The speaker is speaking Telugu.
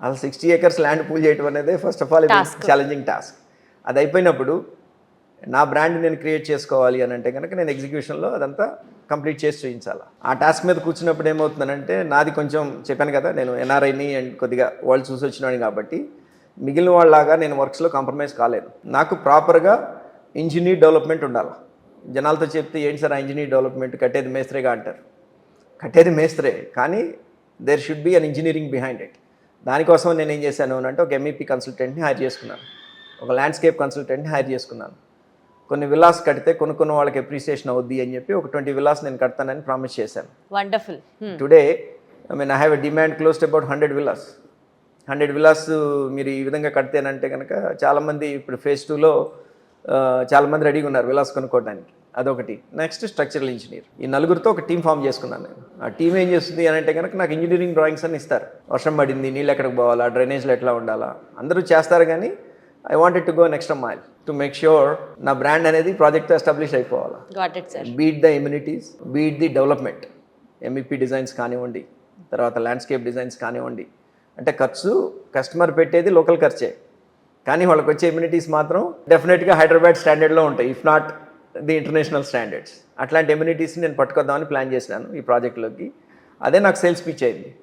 అసలు సిక్స్టీ ఏకర్స్ ల్యాండ్ పూల్ చేయడం అనేది first of all. Challenging task అది అయిపోయినప్పుడు నా బ్రాండ్ నేను క్రియేట్ చేసుకోవాలి అని అంటే కనుక నేను ఎగ్జిక్యూషన్లో అదంతా కంప్లీట్ చేసి చూపించాలి. ఆ టాస్క్ మీద కూర్చున్నప్పుడు ఏమవుతుందనంటే నాది కొంచెం చెప్పాను కదా నేను ఎన్ఆర్ఐని అండ్ కొద్దిగా వాళ్ళు చూసి వచ్చినాను కాబట్టి మిగిలిన వాళ్ళలాగా నేను వర్క్స్లో కాంప్రమైజ్ కాలేను నాకు ప్రాపర్గా ఇంజనీర్ డెవలప్మెంట్ ఉండాలి. జనాలతో చెప్తే ఏంటి సార్ ఆ ఇంజనీర్ డెవలప్మెంట్ కట్టేది మేస్త్రేగా అంటారు. కట్టేది మేస్త్రే కానీ there should be an engineering behind it దానికోసం నేను ఏం చేశాను అని అంటే ఒక ఎంఈపీ కన్సల్టెంట్ని హైర్ చేసుకున్నాను. ఒక ల్యాండ్స్కేప్ కన్సల్టెంట్ని హైర్ చేసుకున్నాను. కొన్ని విల్లాస్ కడితే కొన్ని కొన్ని వాళ్ళకి అప్రిసియేషన్ అవుద్ది అని చెప్పి ఒక ట్వంటీ విల్లాస్ నేను కడతానని ప్రామిస్ చేశాను. Wonderful today I mean I have a demand close about hundred villas hundred villas మీరు ఈ విధంగా కడితేనంటే కనుక చాలామంది ఇప్పుడు ఫేజ్ టూలో చాలామంది రెడీగా ఉన్నారు విల్లాస్ కొనుక్కోవడానికి. అదొకటి. నెక్స్ట్ స్ట్రక్చరల్ ఇంజనీర్ ఈ నలుగురితో ఒక టీం ఫామ్ చేసుకున్నాను నేను. ఆ టీం ఏం చేస్తుంది అని అంటే కనుక నాకు ఇంజనీరింగ్ డ్రాయింగ్స్ అని ఇస్తారు. వర్షం పడింది నీళ్ళు ఎక్కడికి పోవాలా డ్రైనేజ్లు ఎట్లా ఉండాలా? అందరూ చేస్తారు కానీ I wanted to go next mile to make sure నా బ్రాండ్ అనేది ప్రాజెక్ట్తో establish అయిపోవాలా. Be it the amenities be it the development MEP designs కానివ్వండి తర్వాత ల్యాండ్స్కేప్ డిజైన్స్ కానివ్వండి. అంటే ఖర్చు కస్టమర్ పెట్టేది లోకల్ ఖర్చే. కానీ వాళ్ళకి వచ్చే ఇమ్యూనిటీస్ మాత్రం డెఫినెట్గా హైదరాబాద్ స్టాండర్డ్లో ఉంటాయి. If not the international standards. అట్లాంటి ఎమ్యూనిటీస్ని నేను పట్టుకొద్దామని ప్లాన్ చేసినాను ఈ ప్రాజెక్ట్లోకి. అదే నాకు సేల్స్ పిచ్ అయింది.